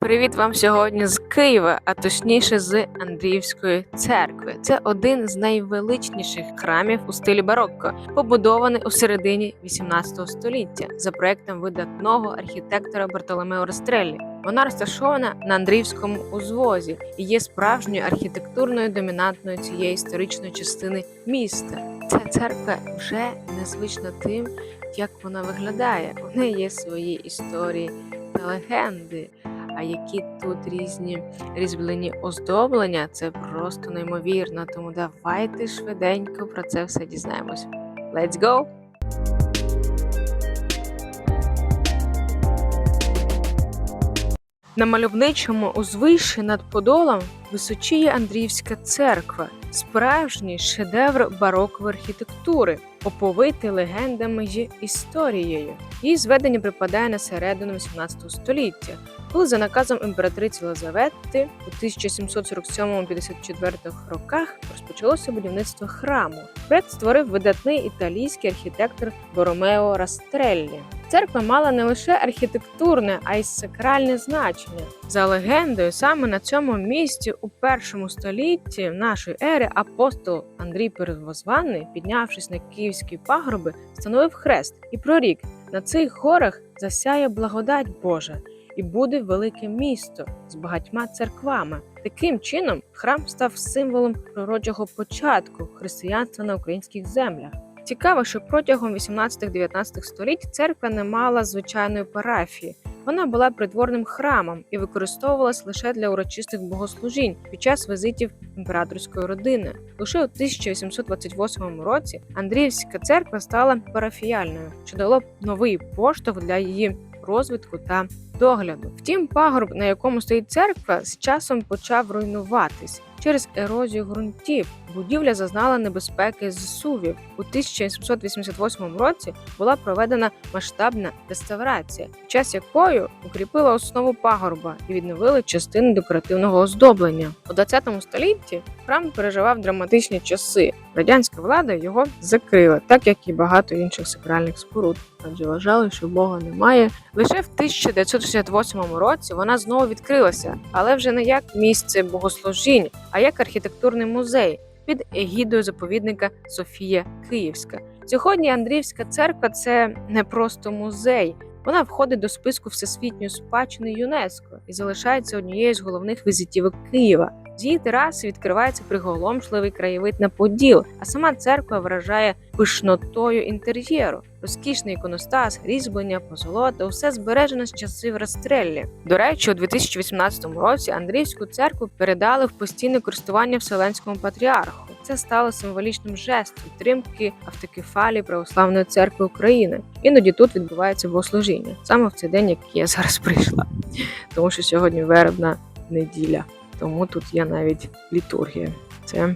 Привіт вам сьогодні з Києва, а точніше з Андріївської церкви. Це один з найвеличніших храмів у стилі барокко, побудований у середині 18 століття за проектом видатного архітектора Бартоломео Растреллі. Вона розташована на Андріївському узвозі і є справжньою архітектурною домінантною цієї історичної частини міста. Ця церква вже незвична тим, як вона виглядає. У неї є свої історії та легенди. А які тут різні різьблені оздоблення, це просто неймовірно. Тому давайте швиденько про це все дізнаємось. Let's go! На мальовничому узвищі над Подолом височіє Андріївська церква, справжній шедевр барокової архітектури, оповитий легендами й історією. Її зведення припадає на середину 18 століття, коли за наказом імператриці Лазаветти у 1747-54 роках розпочалося будівництво храму. Проект створив видатний італійський архітектор Боромео Растреллі. Церква мала не лише архітектурне, а й сакральне значення. За легендою, саме на цьому місці у першому столітті нашої ери апостол Андрій Первозваний, піднявшись на київські пагорби, встановив хрест і прорік на цих горах засяє благодать Божа і буде велике місто з багатьма церквами. Таким чином, храм став символом пророчого початку християнства на українських землях. Цікаво, що протягом 18-19 століть церква не мала звичайної парафії. Вона була придворним храмом і використовувалась лише для урочистих богослужінь під час візитів імператорської родини. Лише у 1828 році Андріївська церква стала парафіяльною, що дало новий поштовх для її розвитку та догляду. Втім, пагорб, на якому стоїть церква, з часом почав руйнуватись. Через ерозію ґрунтів будівля зазнала небезпеки зсувів. У 1788 році була проведена масштабна реставрація, в час якої укріпила основу пагорба і відновили частини декоративного оздоблення. У 20 столітті храм переживав драматичні часи. Радянська влада його закрила, так як і багато інших сакральних споруд. Адже вважали, що Бога немає. Лише в 1968 році вона знову відкрилася, але вже не як місце богослужінь, а як архітектурний музей під егідою заповідника Софія Київська. Сьогодні Андріївська церква це не просто музей. Вона входить до списку всесвітньої спадщини ЮНЕСКО і залишається однією з головних візитівок Києва. З тераси відкривається приголомшливий краєвид на Поділ, а сама церква вражає пишнотою інтер'єру, розкішний іконостас, різьблення, позолота, усе збережено з часів Растреллі. До речі, у 2018 році Андріївську церкву передали в постійне користування Вселенському патріарху. Це стало символічним жестом підтримки автокефалії Православної церкви України. Іноді тут відбувається богослужіння саме в цей день, як я зараз прийшла, тому що сьогодні вербна неділя. Тому тут є навіть літургія. Це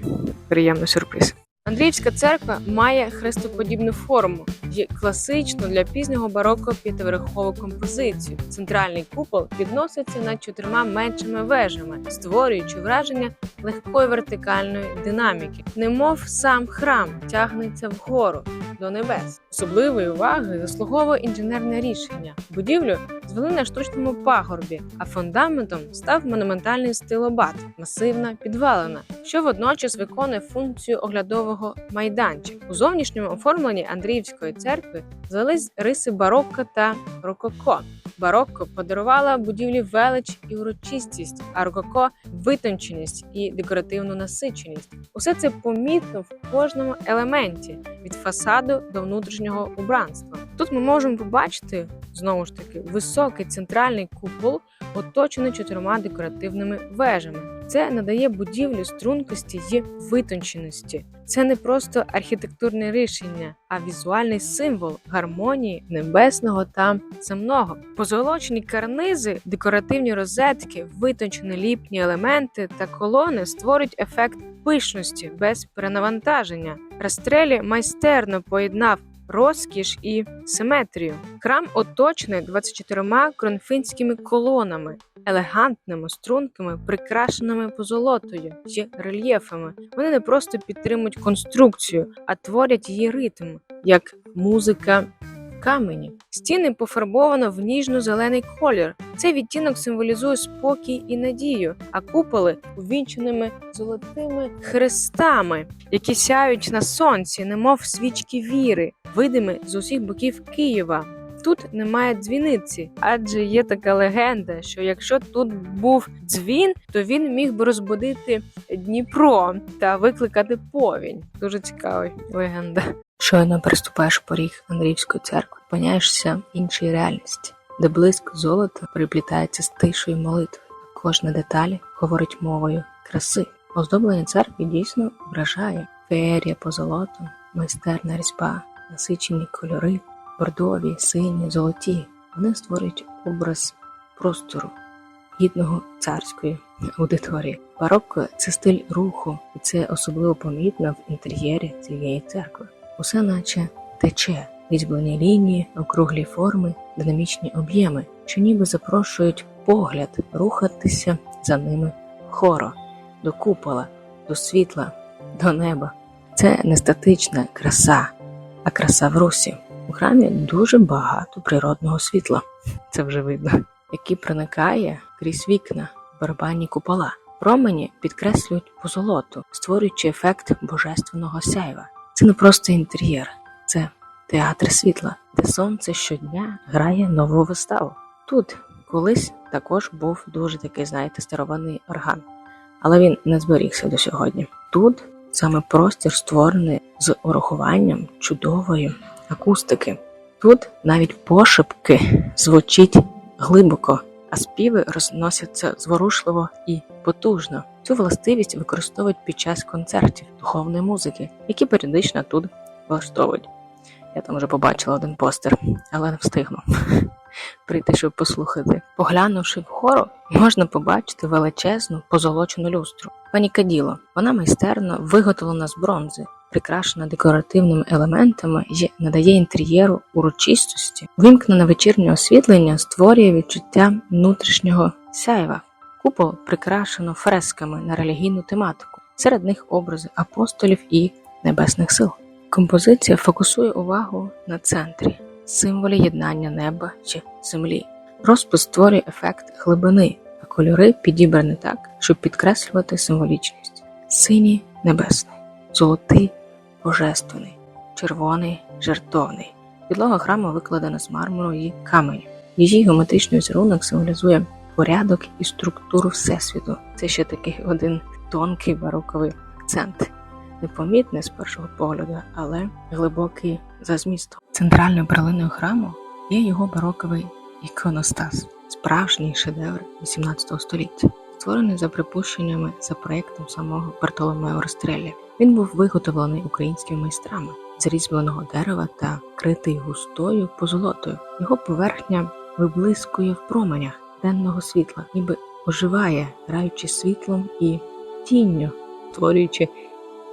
приємний сюрприз. Андріївська церква має хрестоподібну форму і класичну для пізнього бароко п'ятиверхову композицію. Центральний купол підноситься над чотирма меншими вежами, створюючи враження легкої вертикальної динаміки, немов сам храм тягнеться вгору до небес. Особливої уваги заслуговує інженерне рішення. Будівлю звели на штучному пагорбі, а фундаментом став монументальний стилобат, масивна підвалина, що водночас виконує функцію оглядового майданчика. У зовнішньому оформленні Андріївської церкви звелись риси барокко та рококо. Барокко подарувала будівлі велич і урочистість, а рококо витонченість і декоративну насиченість. Усе це помітно в кожному елементі від фасаду до внутрішнього убранства. Тут ми можемо побачити знову ж таки високий центральний купол, оточений чотирма декоративними вежами. Це надає будівлі стрункості й витонченості. Це не просто архітектурне рішення, а візуальний символ гармонії небесного та земного. Позолочені карнизи, декоративні розетки, витончені ліпні елементи та колони створюють ефект пишності без перенавантаження. Растрелі майстерно поєднав розкіш і симетрію. Храм оточений 24 кронфинськими колонами, елегантними струнками, прикрашеними позолотою й рельєфами. Вони не просто підтримують конструкцію, а творять її ритм, як музика камені. Стіни пофарбовано в ніжно-зелений колір. Цей відтінок символізує спокій і надію, а куполи увінченими золотими хрестами, які сяють на сонці, немов свічки віри, видимі з усіх боків Києва. Тут немає дзвіниці, адже є така легенда, що якщо тут був дзвін, то він міг би розбудити Дніпро та викликати повінь. Дуже цікава легенда. Щойно переступаєш поріг Андріївської церкви, опиняєшся іншій реальності, де блиск золота приплітається з тишою молитви. Кожна деталь говорить мовою краси. Оздоблення церкви дійсно вражає феєрія по золоту, майстерна різьба, насичені кольори, бордові, сині, золоті. Вони створюють образ простору, гідного царської аудиторії. Барокко це стиль руху, і це особливо помітно в інтер'єрі цієї церкви. Усе наче тече, різьблені лінії, округлі форми, динамічні об'єми, що ніби запрошують погляд рухатися за ними хоро, до купола, до світла, до неба. Це не статична краса, а краса в русі. У храмі дуже багато природного світла, це вже видно, який проникає крізь вікна, барабанні купола. Промені підкреслюють позолоту, створюючи ефект божественного сяйва. Це не просто інтер'єр, це театр світла, де сонце щодня грає нову виставу. Тут колись також був дуже такий, знаєте, старовинний орган, але він не зберігся до сьогодні. Тут саме простір створений з урахуванням чудової акустики. Тут навіть пошепки звучить глибоко, а співи розносяться зворушливо і потужно. Цю властивість використовують під час концертів духовної музики, які періодично тут влаштовують. Я там вже побачила один постер, але не встигну прийти, щоб послухати. Поглянувши вгору, можна побачити величезну позолочену люстру. Пані Каділо. Вона майстерно виготовлена з бронзи, прикрашена декоративними елементами і надає інтер'єру урочистості. Вимкнене вечірнє освітлення створює відчуття внутрішнього сяйва. Купол прикрашено фресками на релігійну тематику, серед них образи апостолів і небесних сил. Композиція фокусує увагу на центрі, символі єднання неба чи землі. Розпис створює ефект глибини, а кольори підібрані так, щоб підкреслювати символічність. Синій небесний, золотий божественний, червоний жертовний. Підлога храму викладена з мармуру і каменю. Її геометричний візерунок символізує порядок і структуру Всесвіту. Це ще такий один тонкий бароковий акцент. Непомітний з першого погляду, але глибокий за змістом. Центральною перлиною храму є його бароковий іконостас, справжній шедевр XVIII століття, створений за припущеннями за проєктом самого Бартоломео Рестрелі. Він був виготовлений українськими майстрами з різьбленого дерева та критий густою позолотою. Його поверхня виблискує в променях денного світла, ніби оживає, граючи світлом і тінню, створюючи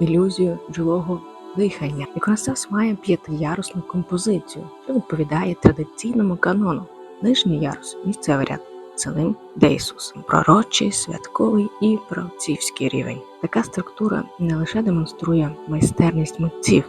ілюзію живого дихання. Іконостас має п'ятиярусну композицію, що відповідає традиційному канону. Нижній ярус місцевий ряд. Целим де Ісус, пророчий, святковий і правцівський рівень. Така структура не лише демонструє майстерність митців,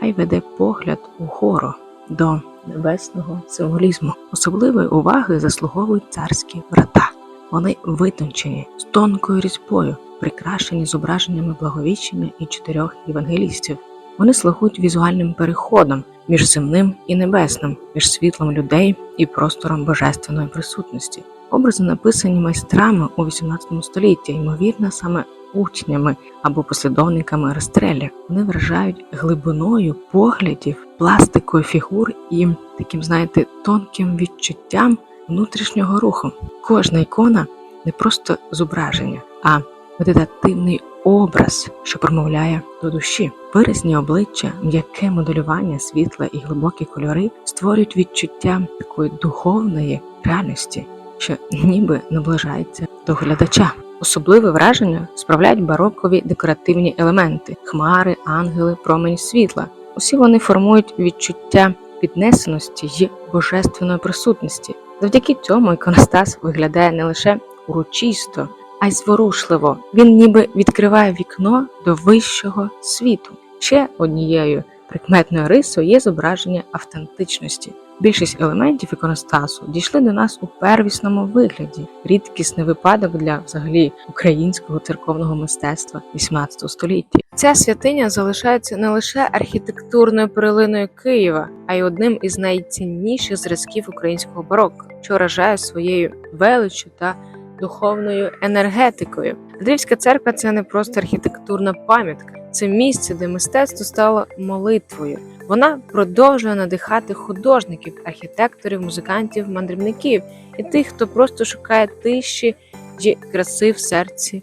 а й веде погляд угору до небесного символізму. Особливої уваги заслуговують царські врата. Вони витончені з тонкою різьбою, прикрашені зображеннями благовіщення і чотирьох євангелістів. Вони слугують візуальним переходом між земним і небесним, між світлом людей і простором божественної присутності. Образи написані майстрами у XVIII столітті, ймовірно, саме учнями або послідовниками Рестрелі. Вони вражають глибиною поглядів, пластикою фігур і таким, знаєте, тонким відчуттям внутрішнього руху. Кожна ікона не просто зображення, а медитативний образ, що промовляє до душі. Виразні обличчя, м'яке моделювання світла і глибокі кольори створюють відчуття такої духовної реальності, що ніби наближається до глядача. Особливе враження справляють барокові декоративні елементи: хмари, ангели, промені світла. Усі вони формують відчуття піднесеності й божественної присутності. Завдяки цьому іконостас виглядає не лише урочисто, а й зворушливо. Він ніби відкриває вікно до вищого світу. Ще однією прикметною рисою є зображення автентичності. Більшість елементів іконостасу дійшли до нас у первісному вигляді. Рідкісний випадок для взагалі українського церковного мистецтва 18 століття. Ця святиня залишається не лише архітектурною перлиною Києва, а й одним із найцінніших зразків українського барокко, що вражає своєю величчю та духовною енергетикою. Андріївська церква це не просто архітектурна пам'ятка, це місце, де мистецтво стало молитвою. Вона продовжує надихати художників, архітекторів, музикантів, мандрівників і тих, хто просто шукає тиші й краси в серці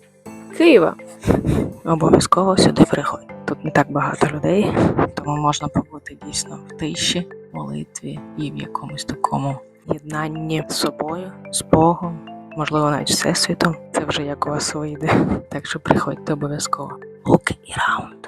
Києва. Обов'язково сюди приходь. Тут не так багато людей, тому можна побути дійсно в тиші, молитві і в якомусь такому єднанні з собою, з Богом, можливо, навіть всесвітом. Це вже як у вас вийде. Так що приходьте обов'язково. Look around.